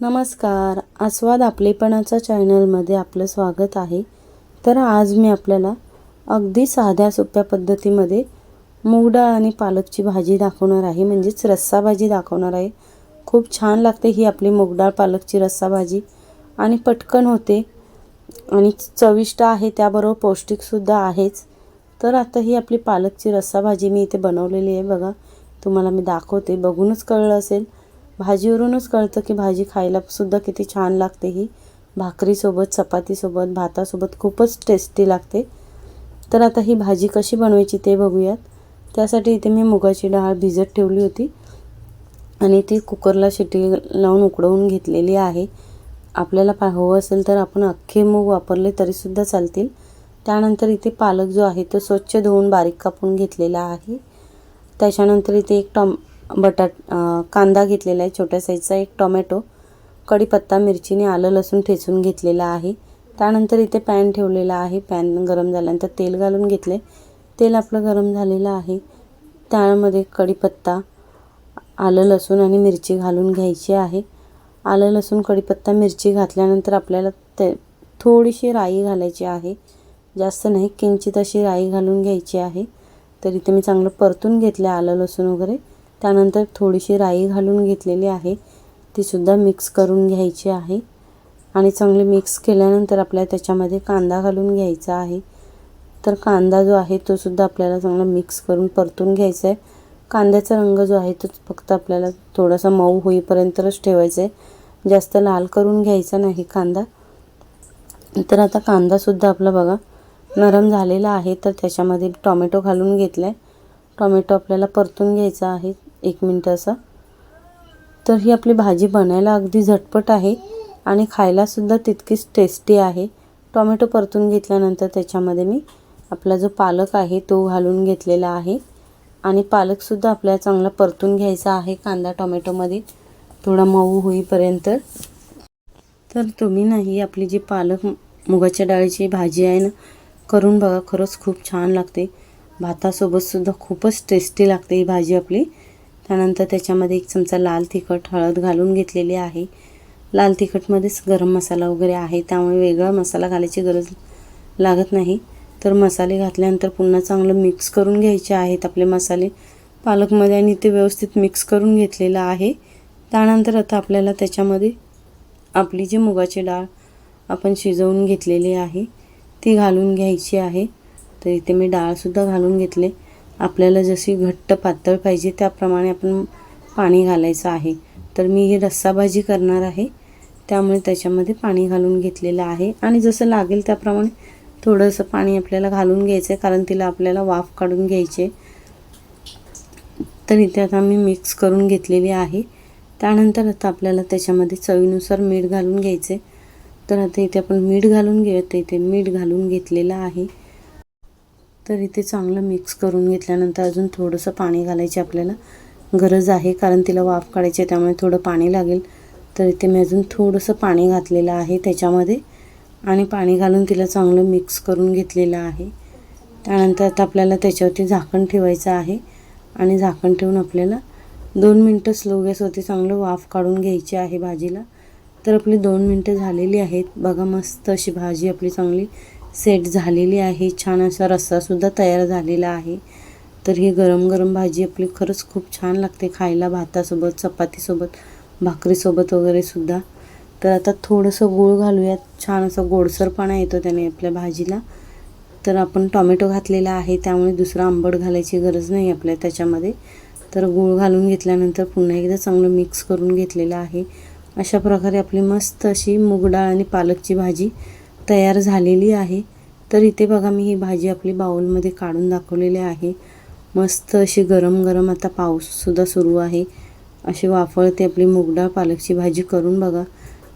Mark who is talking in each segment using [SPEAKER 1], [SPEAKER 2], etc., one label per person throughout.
[SPEAKER 1] नमस्कार. आस्वाद आपलेपणाच्या चॅनलमध्ये आपलं स्वागत आहे. तर आज मी आपल्याला अगदी साध्या सोप्या पद्धतीमध्ये मूग डाळ आणि पालकची भाजी दाखवणार आहे. म्हणजेच रस्सा भाजी दाखवणार आहे. खूप छान लागते ही आपली मूग डाळ पालकची रस्सा भाजी. आणि पटकन होते. आणि चविष्ट आहे त्याबरोबर पौष्टिकसुद्धा आहेच. तर आता ही आपली पालकची रस्सा भाजी मी इथे बनवलेली आहे. बघा तुम्हाला मी दाखवते. बघूनच कळलं असेल. भाजीवरूनच कळतं की भाजी खायलासुद्धा किती छान लागते ही. भाकरीसोबत चपातीसोबत भातासोबत खूपच टेस्टी लागते. तर आता ही भाजी कशी बनवायची ते बघूयात. त्यासाठी इथे मी मुगाची डाळ भिजत ठेवली होती. आणि ती कुकरला शिटी लावून उकडवून घेतलेली आहे. आपल्याला पा हवं असेल तर आपण अख्खे मूग वापरले तरीसुद्धा चालतील. त्यानंतर इथे पालक जो आहे तो स्वच्छ धुवून बारीक कापून घेतलेला आहे. त्याच्यानंतर इथे एक टॉम बटाट कांदा घेतलेला आहे छोट्या साईजचा एक टोमॅटो कढीपत्ता मिरचीने आलं लसूण ठेचून घेतलेला आहे. त्यानंतर इथे पॅन ठेवलेला आहे. पॅन गरम झाल्यानंतर तेल घालून घेतले तेल आपलं गरम झालेलं आहे. त्यामध्ये कढीपत्ता आलं लसूण आणि मिरची घालून घ्यायची आहे. आलं लसूण कढीपत्ता मिरची घातल्यानंतर आपल्याला ते थोडीशी राई घालायची आहे. जास्त नाही किंचित अशी राई घालून घ्यायची आहे. तर इथे मी चांगलं परतून घेतलं आलं लसूण वगैरे. त्यानंतर थोडीशी राई घालून घेतलेली आहे. तीसुद्धा मिक्स करून घ्यायची आहे. आणि चांगले मिक्स केल्यानंतर आपल्याला त्याच्यामध्ये कांदा घालून घ्यायचा आहे. तर कांदा जो आहे तो सुद्धा आपल्याला चांगला मिक्स करून परतून घ्यायचा आहे. कांद्याचा रंग जो आहे तो फक्त आपल्याला थोडासा मऊ होईपर्यंतच ठेवायचा आहे. जास्त लाल करून घ्यायचा नाही कांदा. तर आता कांदासुद्धा आपला बघा नरम झालेला आहे. तर त्याच्यामध्ये टॉमॅटो घालून घेतला आहे टॉमॅटो आपल्याला परतून घ्यायचा आहे. एक मिनटं तर ही आपली भाजी बनायला अगदी झटपट आहे आणि खायलासुद्धा तितकीच टेस्टी आहे. टॉमॅटो परतून घेतल्यानंतर त्याच्यामध्ये मी आपला जो पालक आहे तो घालून घेतलेला आहे. आणि पालकसुद्धा आपल्याला चांगला परतून घ्यायचा आहे कांदा टॉमॅटोमध्ये. थोडा मऊ होईपर्यंत. तर तुम्ही नाही आपली जी पालक मुगाच्या डाळीची भाजी आहे ना करून बघा खरंच खूप छान लागते. भातासोबतसुद्धा खूपच टेस्टी लागते ही भाजी आपली. त्यानंतर त्याच्यामध्ये एक चमचा लाल तिखट हळद घालून घेतलेली आहे. लाल तिखटमध्येच गरम मसाला वगैरे आहे. त्यामुळे वेगळा मसाला घालायची गरज लागत नाही. तर मसाले घातल्यानंतर पुन्हा चांगलं मिक्स करून घ्यायचे आहेत आपले मसाले. पालकमध्ये आणि ते व्यवस्थित मिक्स करून घेतलेलं आहे. त्यानंतर आता आपल्याला त्याच्यामध्ये आपली जी मुगाची डाळ आपण शिजवून घेतलेली आहे ती घालून घ्यायची आहे. तर इथे मी डाळसुद्धा घालून घेतले. आपल्याला जशी घट्ट पातळ पाहिजे त्याप्रमाणे आपण पाणी घालायचं आहे. तर मी ही रस्सा भाजी करणार आहे. त्यामुळे त्याच्यामध्ये पाणी घालून घेतलेलं आहे. आणि जसं लागेल त्याप्रमाणे थोडंसं पाणी आपल्याला घालून घ्यायचं आहे कारण तिला आपल्याला वाफ काढून घ्यायचे तर इथे आता मी मिक्स करून घेतलेली आहे. त्यानंतर आता आपल्याला त्याच्यामध्ये चवीनुसार मीठ घालून घ्यायचे तर आता इथे आपण मीठ घालून घेऊयात. तर इथे मीठ घालून घेतलेलं आहे. तर इथे चांगलं मिक्स करून घेतल्यानंतर अजून थोडंसं पाणी घालायची आपल्याला गरज आहे कारण तिला वाफ काढायची त्यामुळे थोडं पाणी लागेल. तर इथे मी अजून थोडंसं पाणी घातलेलं आहे त्याच्यामध्ये. आणि पाणी घालून तिला चांगलं मिक्स करून घेतलेलं आहे. त्यानंतर आता आपल्याला त्याच्यावरती झाकण ठेवायचं आहे. आणि झाकण ठेवून आपल्याला दोन मिनटं स्लो गॅसवरती चांगलं वाफ काढून घ्यायची आहे भाजीला. तर आपली दोन मिनटं झालेली आहेत. बघा मस्त अशी भाजी आपली चांगली सेट झालेली आहे. छान असा रस्सासुद्धा तयार झालेला आहे. तर ही गरम गरम भाजी आपली खरंच खूप छान लागते खायला. भातासोबत चपातीसोबत भाकरीसोबत वगैरे सुद्धा. तर आता थोडंसं गूळ घालूयात. छान असं गोडसरपणा येतो त्याने आपल्या भाजीला. तर आपण टॉमॅटो घातलेला आहे. त्यामुळे दुसरं आंबट घालायची गरज नाही आपल्या त्याच्यामध्ये. तर गूळ घालून घेतल्यानंतर पुन्हा एकदा चांगलं मिक्स करून घेतलेलं आहे. अशा प्रकारे आपली मस्त अशी मूग डाळ आणि पालकची भाजी तयार झालेली आहे. तर इथे बघा मी ही भाजी आपली बाउलमध्ये काढून दाखवलेली आहे. मस्त अशी गरम गरम आता पाऊससुद्धा सुरू आहे. अशी वाफळते आपली मूगडाळ पालकची भाजी करून बघा.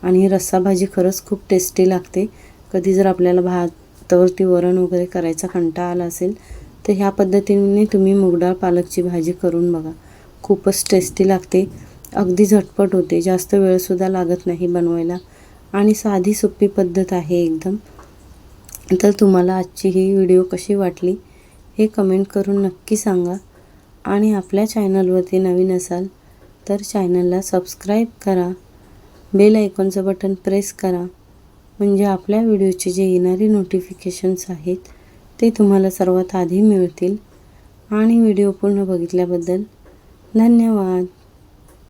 [SPEAKER 1] आणि ही रस्सा भाजी खरंच खूप टेस्टी लागते. कधी जर आपल्याला भातावरती वरण वगैरे करायचा कंटाळा आला असेल तर ह्या पद्धतीने तुम्ही मूगडाळ पालकची भाजी करून बघा. खूपच टेस्टी लागते. अगदी झटपट होते. जास्त वेळसुद्धा लागत नाही बनवायला. आणि साधी सोपी पद्धत आहे एकदम. तर तुम्हाला आजची ही व्हिडिओ कशी वाटली हे कमेंट करून नक्की सांगा. आणि आपल्या चॅनलवरती नवीन असाल तर चॅनलला सबस्क्राईब करा. बेल आयकॉनचं बटन प्रेस करा. म्हणजे आपल्या व्हिडिओचे जे येणारे नोटिफिकेशन्स आहेत ते तुम्हाला सर्वात आधी मिळतील. आणि व्हिडिओ पूर्ण बघितल्याबद्दल धन्यवाद.